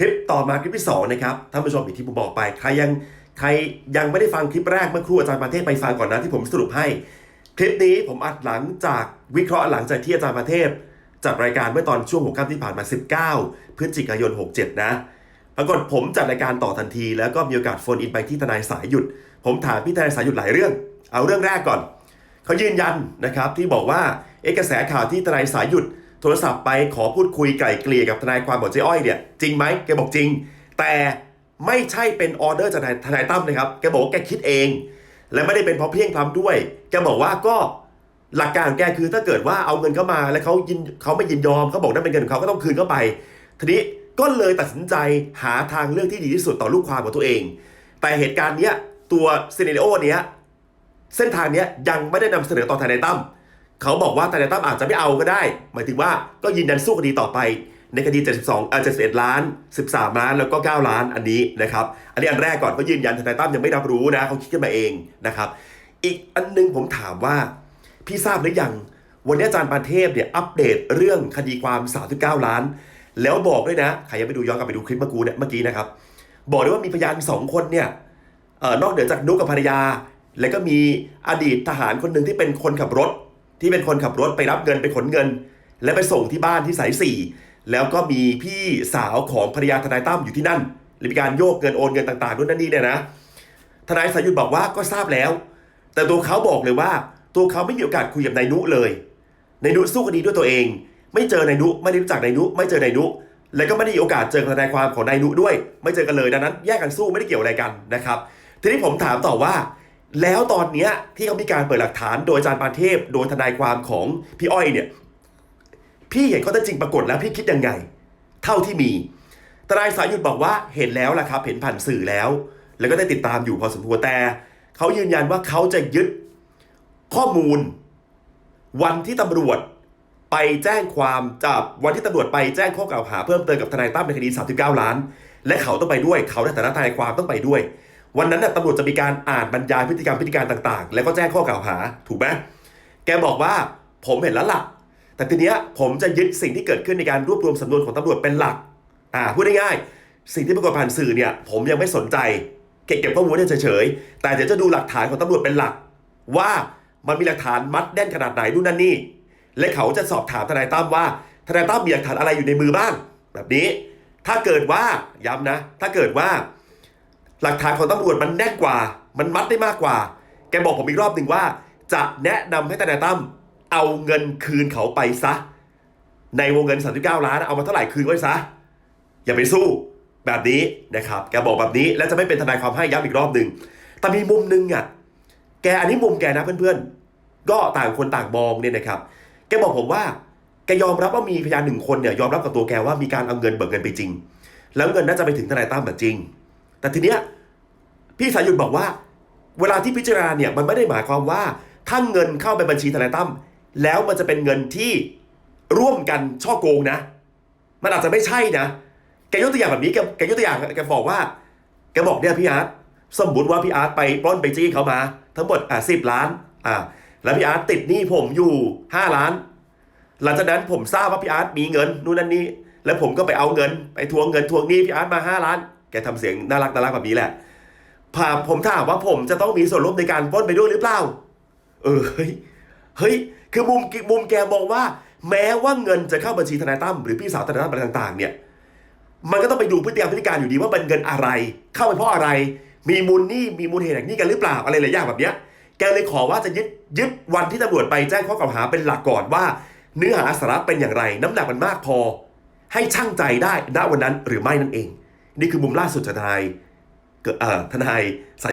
คลิปต่อมาคลิปที่สองนะครับท่านผู้ชมอย่างที่ผมบอกไปใครยังใครยังไม่ได้ฟังคลิปแรกเมื่อครู่อาจารย์ประเทศไปฟังก่อนนะที่ผมสรุปให้ คลิปนี้ผมอัดหลังจากวิเคราะห์หลังจากที่อาจารย์ประเทศจัดรายการเมื่อตอนช่วงหัวค่ำที่ผ่านมา 19 พฤศจิกายน 67 นะปรากฏผมจัดรายการต่อทันที แล้วก็มีโอกาสโฟนอินไปที่ทนายสายหยุด ผมถามพี่ทนายสายหยุดหลายเรื่อง เอาเรื่องแรกก่อน เขายืนยันนะครับที่บอกว่าเอกกระแสข่าวที่ทนายสายหยุด โทรศัพท์ไปขอพูดคุยไกล่เกลี่ยกับทนายความของเจ๊อ้อยเนี่ยจริงไหมแกบอกจริง แต่ไม่ใช่เป็นออเดอร์จากทนายตั้มนะครับแกบอกว่าแกคิดเอง และไม่ได้เป็นเพราะเพียงพล้ำด้วยแกบอกว่าก็หลักการของแกคือถ้าเกิดว่าเอาเงินเข้ามาแล้วเขายินเขาไม่ยินยอมเขาบอกนั่นเป็นเงินของเขาก็ต้องคืนเข้าไป ทีนี้ก็เลยตัดสินใจหาทางเลือกที่ดีที่สุดต่อลูกความของตัวเอง แต่เหตุการณ์เนี้ยตัวซีเนโอเนี้ยเส้นทางเนี้ยยังไม่ได้นำเสนอต่อทนายตั้ม เขาบอกว่าทนายตั้มอาจจะไม่เอาก็ได้ หมายถึงว่าก็ยืนยันสู้คดีต่อไป ในคดี 72อ่า71 ล้าน 13 ล้าน แล้วก็ 9 ล้านอันนี้นะครับ อันนี้อันแรกก่อนเขายืนยันทนายตั้มยังไม่รับรู้นะเขาคิดขึ้นมาเองนะครับ อีกอันนึงผมถามว่า พี่ทราบหรือยัง วันนี้อาจารย์ปานเทพเนี่ยอัปเดตเรื่องคดีความ 39 ล้าน แล้วบอกด้วยนะใครยังไม่ดูย้อนกลับไปดูคลิปเมื่อกี้เนี่ยเมื่อกี้นะครับ บอกด้วยว่ามีพยานสองคนเนี่ยออนอกเหนือจากนุกกับภรรยา แล้วก็มีอดีตทหารคนหนึ่งที่เป็นคนขับรถ ที่เป็นคนขับรถไปรับเงินไปขนเงิน และไปส่งที่บ้านที่สายสี่แล้วก็มีพี่สาวของภรรยาทนายตั้มอยู่ที่นั่นและมีการโยกเงินโอนเงินต่างๆนู่นนั่นนี่เนี่ยนะทนายสายหยุดบอกว่าก็ทราบแล้ว แต่ตัวเขาบอกเลยว่า ตัวเขาไม่มีโอกาสคุยกับนายนุเลยนายนุสู้คดีด้วยตัวเอง ไม่เจอนายนุไม่ได้รู้จักนายนุไม่เจอนายนุแล้วก็ไม่ได้มีโอกาสเจอกับทนายความของนายนุด้วย ไม่เจอกันเลยดังนั้น แยกกันสู้ไม่ได้เกี่ยวอะไรกันนะครับ ทีนี้ผมถามต่อว่า แล้วตอนเนี้ยที่เขามีการเปิดหลักฐานโดยอาจารย์ปานเทพ โดยทนายความของพี่อ้อยเนี่ย พี่เห็นข้อเท็จจริงปรากฏแล้วพี่คิดยังไง เท่าที่มีทนายสายหยุดบอกว่าเห็นแล้วล่ะครับ เห็นผ่านสื่อแล้ว แล้วก็ได้ติดตามอยู่พอสมควรแต่เขายืนยันว่าเขาจะยึดข้อมูล วันที่ตำรวจไปแจ้งความจับวันที่ตำรวจไปแจ้งข้อกล่าวหาเพิ่มเติมกับทนายตั้มในคดี 39 ล้าน และเขาต้องไปด้วย เขาในฐานะทนายความต้องไปด้วย วันนั้นน่ะตำรวจจะมีการอ่านบรรยายพฤติกรรมพฤติการต่างๆ แล้วก็แจ้งข้อกล่าวหาถูกไหมแกบอกว่าผมเห็นแล้วล่ะ แต่ทีเนี้ยผมจะยึดสิ่งที่เกิดขึ้นในการรวบรวมสำนวนของตำรวจเป็นหลักอ่าพูดง่ายๆสิ่งที่ปรากฏผ่านสื่อเนี่ย ผมยังไม่สนใจเก็บเก็บข้อมูลไว้เฉยๆแต่เดี๋ยวจะดูหลักฐานของตำรวจเป็นหลัก ว่ามันมีหลักฐานมัดแน่นขนาดไหนนู่นนั่นนี่ และเขาจะสอบถามทนายตั้มว่าทนายตั้มมีหลักฐานอะไรอยู่ในมือบ้าง แบบนี้ ถ้าเกิดว่าย้ำนะ ถ้าเกิดว่า หลักฐานของตำรวจมันแน่นกว่า มันมัดได้มากกว่า แกบอกผมอีกรอบหนึ่งว่า จะแนะนำให้ทนายตั้มเอาเงินคืนเขาไปซะ ในวงเงิน 39 ล้านเอามาเท่าไหร่คืนไว้ซะ อย่าไปสู้แบบนี้นะครับ แกบอกแบบนี้และจะไม่เป็นทนายความให้ย้ำอีกรอบหนึ่งแต่มีมุมหนึงอะ แกอันนี้มุมแกนะเพื่อนๆ ก็ต่างคนต่างมองเนี่ยนะครับ แกบอกผมว่า แกยอมรับว่ามีพยานหนึ่งคนเนี่ยยอมรับกับตัวแกว่ามีการเอาเงินเบิกเงินไปจริง แล้วเงินน่าจะไปถึงทนายตั้มแบบจริง แต่ทีเนี้ยพี่สายุทธบอกว่า เวลาที่พิจารณาเนี่ยมันไม่ได้หมายความว่าถ้าเงินเข้าไปบัญชีทนายตั้มแล้วมันจะเป็นเงินที่ร่วมกันช่อโกงนะ มันอาจจะไม่ใช่นะแกยกตัวอย่างแบบนี้แกแกยกตัวอย่างแกบอกว่าแกบอกเนี่ยพี่อาร์ตสมมติว่าพี่อาร์ตไปปล้นไปจี้เขามา ทั้งหมดอะสิบล้านอ่าแล้วพี่อาร์ตติดหนี้ผมอยู่ห้าล้าน หลังจากนั้นผมทราบว่าพี่อาร์ตมีเงินนู่นนั่นนี่แล้วผมก็ไปเอาเงิน ไปทวงเงินทวงหนี้พี่อาร์ตมาห้าล้าน แกทำเสียงน่ารักน่ารักแบบนี้แหละพาผมถามว่าผมจะต้องมีส่วนร่วมในการป้นไปด้วยหรือเปล่า เออเฮ้ยเฮ้ยคือมุมมุมแกมองว่า แม้ว่าเงินจะเข้าบัญชีทนายตั้มหรือพี่สาวทนายตั้มอะไรต่าง ๆ เนี่ย มันก็ต้องไปดูพฤติกรรมพฤติการอยู่ดีว่าเป็นเงินอะไร เข้าไปเพราะอะไร มีมูลนี้มีมูลเหตุแห่งนี้กันหรือเปล่าอะไรหลายอย่างแบบเนี้ยแกเลยขอว่าจะยึดยึดวันที่ตำรวจไปแจ้งข้อกล่าวหาเป็นหลักก่อนว่า เนื้อหาสาระเป็นอย่างไร น้ำหนักมันมากพอ ให้ช่างใจได้ณวันนั้นหรือไม่นั่นเอง นี่คือมุมล่าสุดจากทนายเกิดอ่อทนายสาย